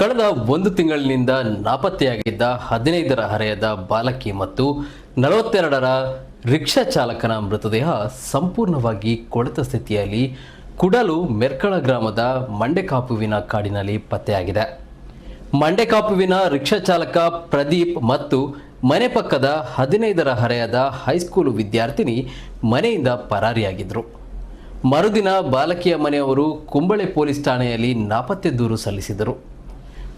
ಕಳೆದ ಒಂದು ತಿಂಗಳಿನಿಂದ ನಾಪತ್ತೆಯಾಗಿದ್ದ ಹದಿನೈದರ ಹರೆಯದ ಬಾಲಕಿ ಮತ್ತು ನಲವತ್ತೆರಡರ ರಿಕ್ಷಾ ಚಾಲಕನ ಮೃತದೇಹ ಸಂಪೂರ್ಣವಾಗಿ ಕೊಳೆತ ಸ್ಥಿತಿಯಲ್ಲಿ ಕುಡಲು ಮೆರ್ಕಳ ಗ್ರಾಮದ ಮಂಡೆಕಾಪುವಿನ ಕಾಡಿನಲ್ಲಿ ಪತ್ತೆಯಾಗಿದೆ. ಮಂಡೆಕಾಪುವಿನ ರಿಕ್ಷಾ ಚಾಲಕ ಪ್ರದೀಪ್ ಮತ್ತು ಮನೆ ಪಕ್ಕದ ಹದಿನೈದರ ಹರೆಯದ ಹೈಸ್ಕೂಲು ವಿದ್ಯಾರ್ಥಿನಿ ಮನೆಯಿಂದ ಪರಾರಿಯಾಗಿದ್ದರು. ಮರುದಿನ ಬಾಲಕಿಯ ಮನೆಯವರು ಕುಂಬಳೆ ಪೊಲೀಸ್ ಠಾಣೆಯಲ್ಲಿ ನಾಪತ್ತೆ ದೂರು ಸಲ್ಲಿಸಿದರು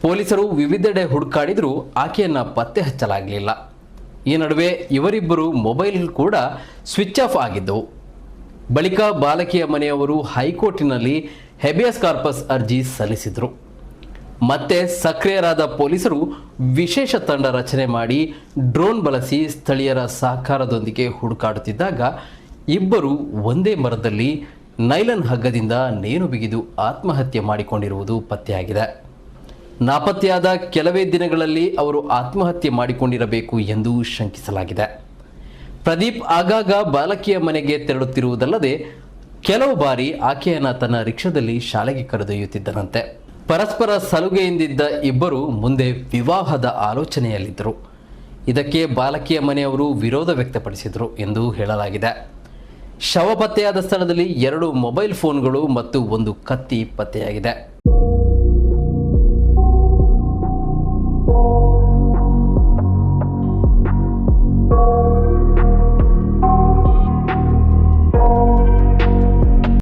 ಪೊಲೀಸರು ವಿವಿಧೆಡೆ ಹುಡುಕಾಡಿದರೂ, ಆಕೆಯನ್ನು ಪತ್ತೆ ಹಚ್ಚಲಾಗಲಿಲ್ಲ. ಈ ನಡುವೆ ಇವರಿಬ್ಬರು ಮೊಬೈಲ್ ಕೂಡ ಸ್ವಿಚ್ ಆಫ್ ಆಗಿದ್ದವು ಬಳಿಕ ಬಾಲಕಿಯ ಮನೆಯವರು ಹೈಕೋರ್ಟಿನಲ್ಲಿ ಹೆಬಿಯಸ್ ಕಾರ್ಪಸ್ ಅರ್ಜಿ ಸಲ್ಲಿಸಿದರು. ಮತ್ತೆ ಸಕ್ರಿಯರಾದ ಪೊಲೀಸರು ವಿಶೇಷ ತಂಡ ರಚನೆ ಮಾಡಿ ಡ್ರೋನ್ ಬಳಸಿ ಸ್ಥಳೀಯರ ಸಹಕಾರದೊಂದಿಗೆ ಹುಡುಕಾಡುತ್ತಿದ್ದಾಗ, ಇಬ್ಬರು ಒಂದೇ ಮರದಲ್ಲಿ ನೈಲನ್ ಹಗ್ಗದಿಂದ ನೇಣು ಬಿಗಿದು ಆತ್ಮಹತ್ಯೆ ಮಾಡಿಕೊಂಡಿರುವುದು ಪತ್ತೆಯಾಗಿದೆ. ನಾಪತ್ತೆಯಾದ ಕೆಲವೇ ದಿನಗಳಲ್ಲಿ ಅವರು ಆತ್ಮಹತ್ಯೆ ಮಾಡಿಕೊಂಡಿರಬೇಕು ಎಂದು ಶಂಕಿಸಲಾಗಿದೆ. ಪ್ರದೀಪ್ ಆಗಾಗ ಬಾಲಕಿಯ ಮನೆಗೆ ತೆರಳುತ್ತಿರುವುದಲ್ಲದೆ ಕೆಲವು ಬಾರಿ ಆಕೆಯನ್ನು ತನ್ನ ರಿಕ್ಷಾದಲ್ಲಿ ಶಾಲೆಗೆ ಕರೆದೊಯ್ಯುತ್ತಿದ್ದನಂತೆ. ಪರಸ್ಪರ ಸಲುಗೆಯಿಂದಿದ್ದ ಇಬ್ಬರು ಮುಂದೆ ವಿವಾಹದ ಆಲೋಚನೆಯಲ್ಲಿದ್ದರು. ಇದಕ್ಕೆ ಬಾಲಕಿಯ ಮನೆಯವರು ವಿರೋಧ ವ್ಯಕ್ತಪಡಿಸಿದರು ಎಂದು ಹೇಳಲಾಗಿದೆ. ಶವ ಪತ್ತೆಯಾದ ಸ್ಥಳದಲ್ಲಿ ಎರಡು ಮೊಬೈಲ್ ಫೋನ್ಗಳು ಮತ್ತು ಒಂದು ಕತ್ತಿ ಪತ್ತೆಯಾಗಿದೆ.